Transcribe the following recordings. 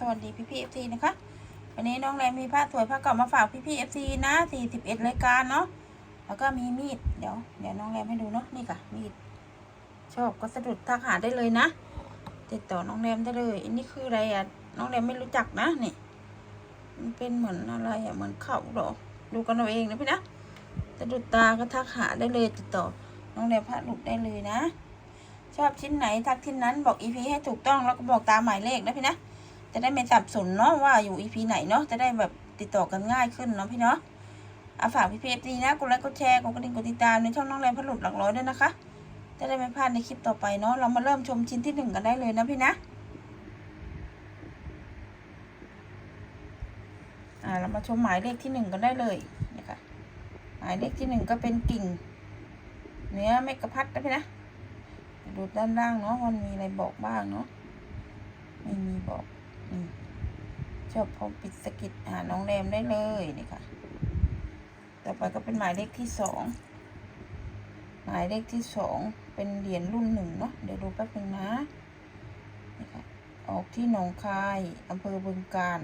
สวัสดีพี่พี่เอฟซีนะคะ วันนี้น้องแรมมีผ้าสวยผ้าเก่ามาฝากพี่พี่เอฟซีนะสี่สิบเอ็ดรายการเนาะ แล้วก็มีมีด เดี๋ยว เดี๋ยวน้องแรมให้ดูเนาะ นี่ค่ะ มีด ชอบก็สะดุดทักหาได้เลยนะ ติดต่อน้องแรมได้เลย อันนี้คืออะไรอะ น้องแรมไม่รู้จักนะนี่ มันเป็นเหมือนอะไรอะ เหมือนเข่าหรอ ดูกันเอาเองนะพี่นะ สะดุดตาก็ทักหาได้เลย ติดต่อน้องแรมผ้าหลุดได้เลยนะชอบชิ้นไหนทักชิ้นนั้นบอก EP ให้ถูกต้องแล้วก็บอกตามหมายเลขนะพี่นะ จะได้ไม่สับสนเนาะว่าอยู่ EP ไหนเนาะจะได้แบบติดต่อกันง่ายขึ้นเนาะพี่เนาะเอาฝากพี่เพจดีนะกดไลค์กดแชร์กดกระดิ่งกดติดตามในช่องน้องแรมพัดหลุดหลักร้อยด้วยนะคะ จะได้ไม่พลาดในคลิปต่อไปเนาะเรามาเริ่มชมชิ้นที่หนึ่งกันได้เลยนะพี่นะอ่าเรามาชมหมายเลขที่หนึ่งกันได้เลยนะคะหมายเลขที่หนึ่งก็เป็นกิ่ง เนื้อเมกะพัดนะพี่นะดูด้านล่างเนาะมันมีอะไรบอกบ้างเนาะไม่มีบอก ชอบพอปิดสกิดหาน้องแรมได้เลยนี่ค่ะ ต่อไปก็เป็นหมายเลขที่สอง หมายเลขที่สองเป็นเหรียญรุ่นหนึ่งเนาะ เดี๋ยวดูแป๊บนึงนะนี่ค่ะ ออกที่หนองคายอำเภอบึงการ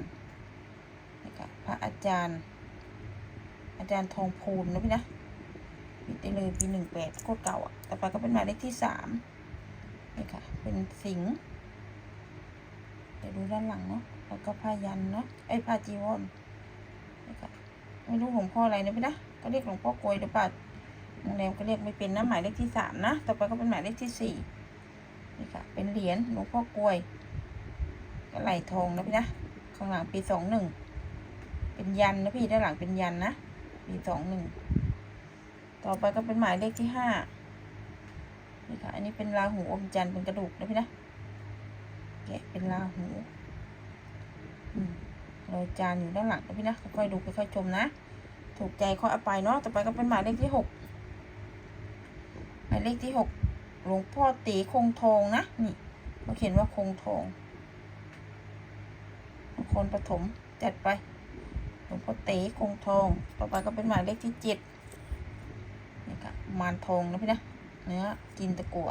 นี่ค่ะ พระอาจารย์ อาจารย์ทองพูนนะพี่นะปิดได้เลยปีหนึ่งแปดโคตรเก่าอะ ต่อไปก็เป็นหมายเลขที่สามนี่ค่ะ เป็นสิงห์ เดี๋ยวดูด้านหลังเนาะแล้วก็ผ้ายันเนาะไอ้ยผ้าจีวรนี่ค่ะไม่รู้หลวงพ่ออะไรนะพี่นะก็เรียกหลวงพ่อกลวยหรือเปล่าโรงแรมก็เรียกไม่เป็นนะหมายเลขที่สามนะต่อไปก็เป็นหมายเลขที่สี่นี่ค่ะ เป็นเหรียญหลวงพ่อกลวยก็ไหลทองนะพี่นะข้างหลังปีสองหนึ่งเป็นยันนะพี่ด้านหลังเป็นยันนะปีสองหนึ่งต่อไปก็เป็นหมายเลขที่ห้านี่ค่ะ อันนี้เป็นราหูอมจันทร์เป็นกระดูกนะพี่นะ แกะเป็นราหูอืมรอยจานอยู่ด้านหลังนะพี่นะค่อยๆดูค่อยๆชมนะ ถูกใจค่อยเอาไปเนาะต่อไปก็เป็นหมายเลขที่หกหมายเลขที่หกหลวงพ่อตีคงทองนะนี่เขาเขียนว่าคงทองครปฐมจัดไปหลวงพ่อตีคงทอง ต่อไปก็เป็นหมายเลขที่เจ็ดนี่ค่ะมานทองนะพี่นะเนื้อกินตะกัว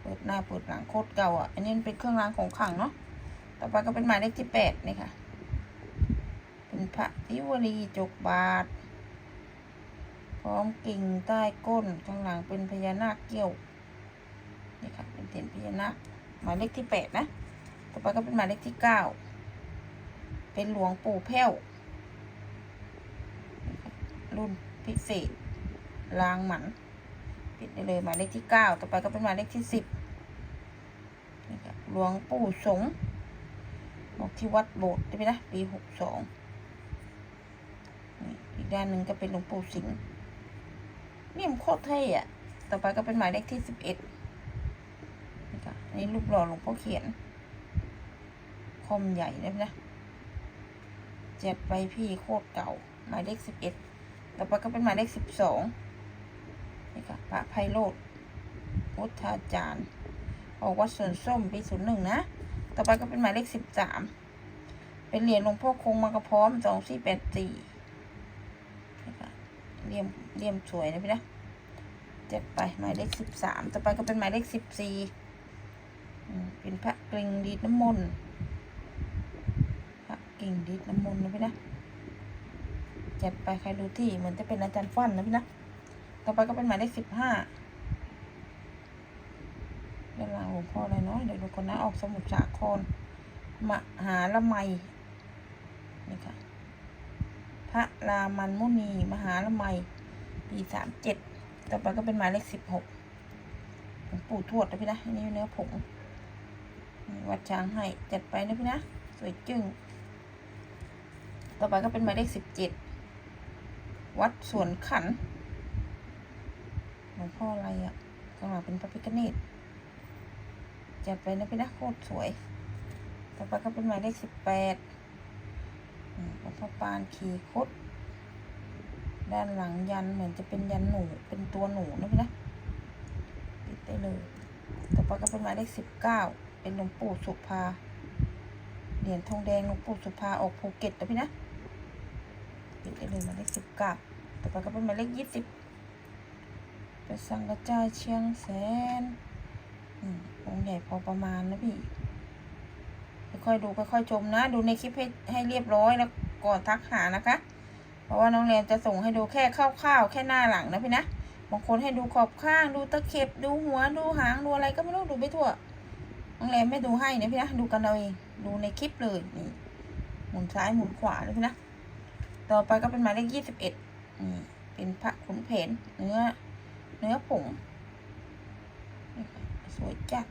เปิดหน้าเปิดหลังโคตรเก่าอะ อันนี้มันเป็นเครื่องรางของขลังเนาะ ต่อไปก็เป็นหมายเลขที่แปดนี่ค่ะ เป็นพระทิวรีจกบาท พร้อมกิ่งใต้ก้น ข้างหลังเป็นพญานาคเกี้ยว นี่ค่ะ เป็นเตียนพญานาค หมายเลขที่แปดนะ ต่อไปก็เป็นหมายเลขที่เก้า เป็นหลวงปู่แพ้ว รุ่นพิเศษ ลางหมัน ปิดได้เลยหมายเลขที่เก้าต่อไปก็เป็นหมายเลขที่สิบนี่ค่ะหลวงปู่สงบอกที่วัดโบสถ์ได้ไหมนะปีหกสองอีกด้านหนึ่งก็เป็นหลวงปู่สิงห์นี่มันโคตรเท่อะต่อไปก็เป็นหมายเลขที่สิบเอ็ดนี่ค่ะนนี้รูปหล่อหลวงพ่อเขียน คมใหญ่ได้ไหมนะเจ็ดไปพี่โคตรเก่า หมายเลขสิบเอ็ดต่อไปก็เป็นหมายเลขสิบสอง นี่ค่ะพระไพโรธพุทธาจารย์ออกวัดสวนส้มปีศูนย์หนึ่งนะ ต่อไปก็เป็นหมายเลขสิบสาม เป็นเหรียญหลวงพ่อคงมากระพร้อมสองสี่แปดสี่เลี่ยมเลี่ยมสวยนะพี่นะเจ็บไปหมายเลขสิบสาม ต่อไปก็เป็นหมายเลขสิบสี่เป็นพระกริ่งดีดน้ำมนต์ พระกริ่งดีดน้ำมนต์นะพี่นะจัดไปใครรู้ที่เหมือนจะเป็นอาจารย์ฟันนะพี่นะ ต่อไปก็เป็นหมายเลขสิบห้าด้านหลังหลวงพ่ออะไรเนาะเดี๋ยวดูคนนะออกสมุทรสาครมหาละไมนี่ค่ะพระรามันมุนีมหาละไมปีสามเจ็ดต่อไปก็เป็นหมายเลขสิบหกหลวงปู่ทวดนะพี่นะอันนี้เนื้อผงวัดช้างให้จัดไปนะพี่นะ สวยจึ้งต่อไปก็เป็นหมายเลขสิบเจ็ดวัดสวนขัน หลวงพ่ออะไรอะ่ะข้างหลังเป็นพระพิฆเนศจัดไปนะพี่นะโคตรสวย ต่อไปก็เป็นหมายเลขสิบแปดหลวงพ่อปานขี่คด ด้านหลังยันเหมือนจะเป็นยันหนู เป็นตัวหนูนะพี่นะ ปิดได้เลย ต่อไปก็เป็นหมายเลขสิบเก้า เป็นหลวงปู่สุภา เหรียญทองแดงหลวงปู่สุภาออกภูเก็ตนะพี่นะ ปิดได้เลยหมายเลขสิบเก้าต่อไปก็เป็นหมายเลขยี่สิบ เป็นสังกระจายเชียงแสนอืมองค์ใหญ่พอประมาณนะพี่ค่ค่อยดูค่อยๆชมนะ ดูในคลิปให้ให้เรียบร้อยแล้วก่อนทักหานะคะ เพราะว่าน้องแรมจะส่งให้ดูแค่คร่าวๆแค่หน้าหลังนะพี่นะบางคนให้ดูขอบข้าง ดูตะเข็บดูหัวดูหางดูอะไรก็ไม่รู้ดูไปทั่วน้องแรมไม่ดูให้นะพี่นะดูกันเอาเองดูในคลิปเลยนี่หมุนซ้ายหมุนขวาเลยพี่นะต่อไปก็เป็นหมายเลขยี่สิบเอ็ดนี่เป็นพระขุนเพนเนื้อ เนื้อผงนี่ค่ะสวยจัด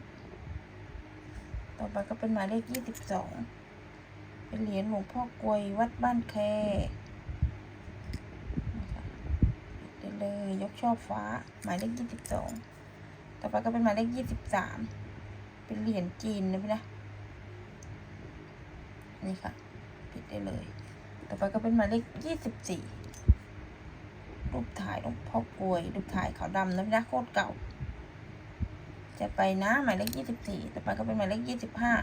ต่อไปก็เป็นหมายเลขยี่สิบสองเป็นเหรียญหลวงพ่อกลวยวัดบ้านแคได้เลยยกช่อฟ้า หมายเลขยี่สิบสองต่อไปก็เป็นหมายเลขยี่สิบสามเป็นเหรียญจีนนะพี่นะนี่ค่ะปิดได้เลย ต่อไปก็เป็นหมายเลขยี่สิบสี่ รูปถ่ายหลวงพ่อกลวย รูปถ่ายขาวดำนะพี่นะโคตรเก่า จะไปนะหมายเลขยี่สิบสี่ต่อไปก็เป็นหมายเลขยี่สิบห้า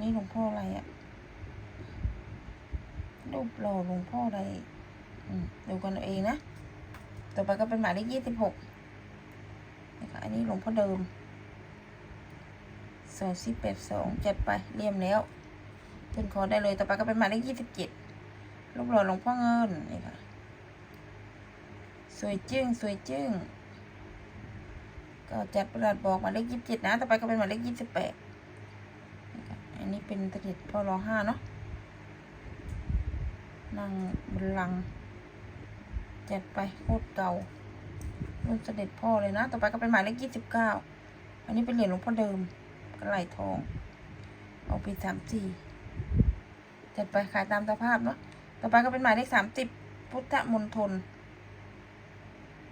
นี่หลวงพ่ออะไรอะรูปหล่อหลวงพ่ออะไรดูกันเอาเองนะ ต่อไปก็เป็นหมายเลขยี่สิบหกนะคะอันนี้หลวงพ่อเดิมสองสิบแปดสองจัดไปเรียมแล้วขึ้นคอได้เลย ต่อไปก็เป็นหมายเลขยี่สิบเจ็ดรูปหล่อหลวงพ่อเงินนี่ค่ะ สวยจึ้งสวยจึ้งก็จัดประหลัดบอกหมายเลขยี่สิบเจ็ดนะ ต่อไปก็เป็นหมายเลขยี่สิบแปดอันนี้เป็นตะเด็ดพ่อรอห้าเนาะนั่งบนลังจัดไปโคตรเก่ารุ่นเสด็จพ่อเลยนะ ต่อไปก็เป็นหมายเลขยี่สิบเก้าอันนี้เป็นเหรียญหลวงพ่อเดิมกระไหลทอง เอาปีสามสี่จัดไปขายตามสภาพเนาะ ต่อไปก็เป็นหมายเลขสามสิบพุทธมณฑล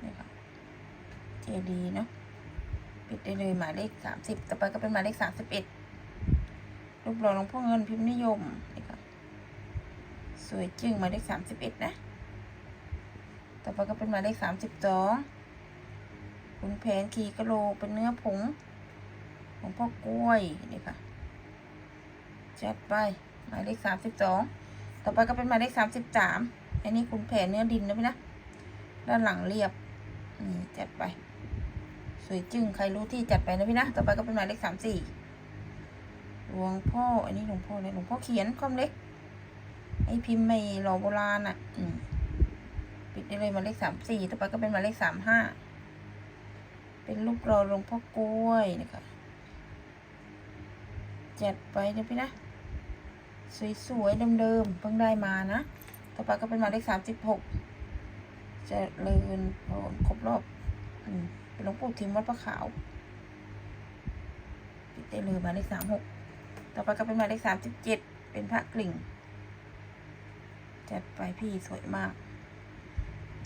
นี่ค่ะ เจดีเนาะปิดได้เลยหมายเลขสามสิบต่อไปก็เป็นหมายเลขสามสิบเอ็ดรูปหล่อหลวงพ่อเงินพิมพ์นิยมนี่ค่ะสวยจึงหมายเลขสามสิบเอ็ดนะ ต่อไปก็เป็นหมายเลขสามสิบสองขุนแผนขี่กะโลเป็นเนื้อผงหลวงพ่อกล้วยนี่ค่ะจัดไปหมายเลขสามสิบสองต่อไปก็เป็นหมายเลขสามสิบสามอันนี้ขุนแผนเนื้อดินนะพี่นะด้านหลังเรียบนี่จัดไป วยจึ้งใครรู้ที่จัดไปนะพี่นะ ต่อไปก็เป็นหมายเลขสามสี่หลวงพ่อ อันนี้หลวงพ่อเลยหลวงพ่อเขียนคอมเล็ก ไอพิมพ์ไม่หล่อโบราณอะ อืมปิดได้เลยหมายเลขสามสี่ต่อไปก็เป็นหมายเลขสามห้า เป็นรูปรอหลวงพ่อกล้วยนะคะจัดไปนะพี่นะ สวยๆเดิมๆเพิ่งได้มานะ ต่อไปก็เป็นหมายเลขสามสิบหกเจะเลินครบรอบ อืม หลวงปู่ทิมวัดพระขาวปิดได้เลยหมายเลขสามหกต่อไปก็เป็นหมายเลขสามสิบเจ็ดเป็นพระกลิ่งจัดไปพี่สวยมาก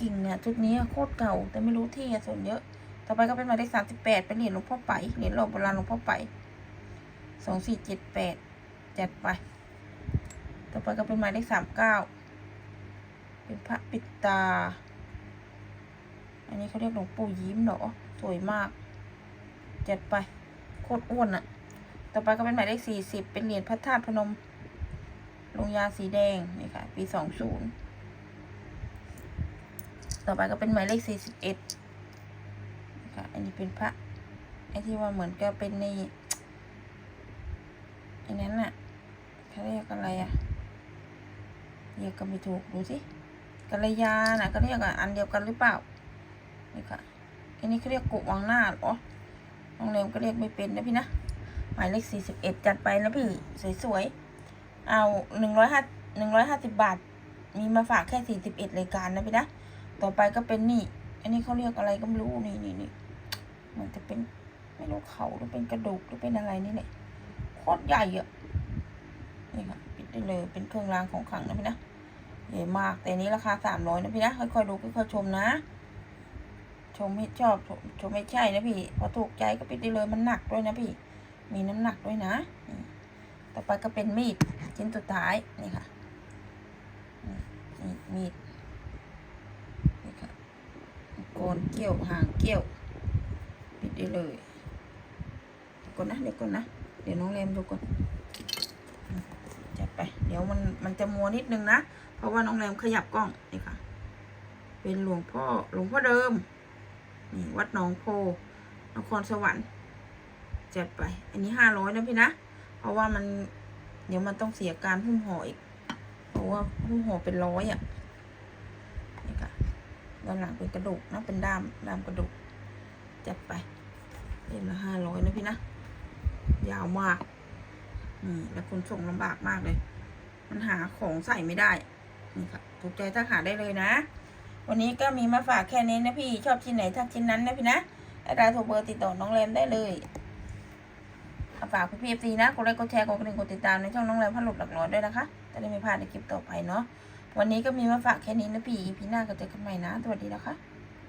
กิ่งเนี่ยชุดนี้โคตรเก่า แต่ไม่รู้ที่อะส่วนเยอะ ต่อไปก็เป็นหมายเลขสามสิบแปดเป็นเหรียญหลวงพ่อไปเหรียญหล่อโบราณหลวงพ่อไปสองสี่เจ็ดแปดจัดไป ต่อไปก็เป็นหมายเลขสามเก้าเป็นพระปิดตา อันนี้เขาเรียกหลวงปู่ยิ้มเหรอ สวยมากจัดไป โคตรอ้วนอะต่อไปก็เป็นหมายเลขสี่สิบเป็นเหรียญพระธาตุพนม ลงยาสีแดงนี่ค่ะ ปีสองศูนย์ต่อไปก็เป็นหมายเลขสี่สิบเอ็ดค่ะ อันนี้เป็นพระ ไอ้ที่ว่าเหมือนกับเป็นในอันนั้นน่ะเขาเรียกอะไรอะเรียกก็ไม่ถูกดูสิกัลยาน่ะก็เรียกอะอันเดียวกันหรือเปล่านี่ค่ะ อันนี้เขาเรียกกุวังหน้าหรอโรงแรมก็เรียกไม่เป็นนะพี่นะ หมายเลขสี่สิบเอ็ดจัดไปนะพี่สวยๆ เอาหนึ่งร้อยห้าหนึ่งร้อยห้าสิบบาท มีมาฝากแค่สี่สิบเอ็ดรายการนะพี่นะ ต่อไปก็เป็นนี่ อันนี้เขาเรียกอะไรก็ไม่รู้นี่นี่นี่เหมันจะเป็นไม่รู้เขาหรือเป็นกระดูกหรือเป็นอะไรนี่แหละโคตรใหญ่อะนี่ค่ะปิดได้เลยเป็นเครื่องรางของขลังนะพี่นะใหญ่มากแต่อันนี้ราคาสามร้อยนะพี่นะค่อยๆดูค่อยๆชมนะ ชมให้ชอบชมไม่ใช่นะพี่ พอถูกใจก็ปิดได้เลยมันหนักด้วยนะพี่ มีน้ำหนักด้วยนะ ต่อไปก็เป็นมีดชิ้นสุดท้ายนี่ค่ะนี่มีดนี่ค่ะโกนเกี้ยวหางเกี้ยว ปิดได้เลยเดี๋ยวก่อนนะเดี๋ยวก่อนนะ เดี๋ยวน้องแรมดูก่อนจัดไป เดี๋ยวมันมันจะมัวนิดนึงนะ เพราะว่าน้องแรมขยับกล้องนี่ค่ะ เป็นหลวงพ่อหลวงพ่อเดิม นี่วัดหนองโพนครสวรรค์จัดไป อันนี้ห้าร้อยนะพี่นะ เพราะว่ามันเดี๋ยวมันต้องเสียการหุ้มห่ออีก เพราะว่าหุ้มห่อเป็นร้อยอะนี่ค่ะด้านหลังเป็นกระดูกนะเป็นด้ามด้ามกระดูกจัดไปเล่มละห้าร้อยนะพี่นะ ยาวมากนี่แล้วคนส่งลำบากมากเลย มันหาของใส่ไม่ได้นี่ค่ะถูกใจถ้าหาได้เลยนะ วันนี้ก็มีมาฝากแค่นี้นะพี่ ชอบชิ้นไหนทักชิ้นนั้นนะพี่นะไอ้ดาโทรเบอร์ติดต่อน้องแรมได้เลยเอาฝากพี่พีเอฟซีนะ กดไลค์ กดแชร์ กดกระดิ่ง กดติดตามในช่องน้องแรมพันหลุดหลักร้อยด้วยนะคะ จะได้ไม่พลาดในคลิปต่อไปเนาะ วันนี้ก็มีมาฝากแค่นี้นะพี่ พีหน้าก็เจอกันใหม่นะ สวัสดีนะคะ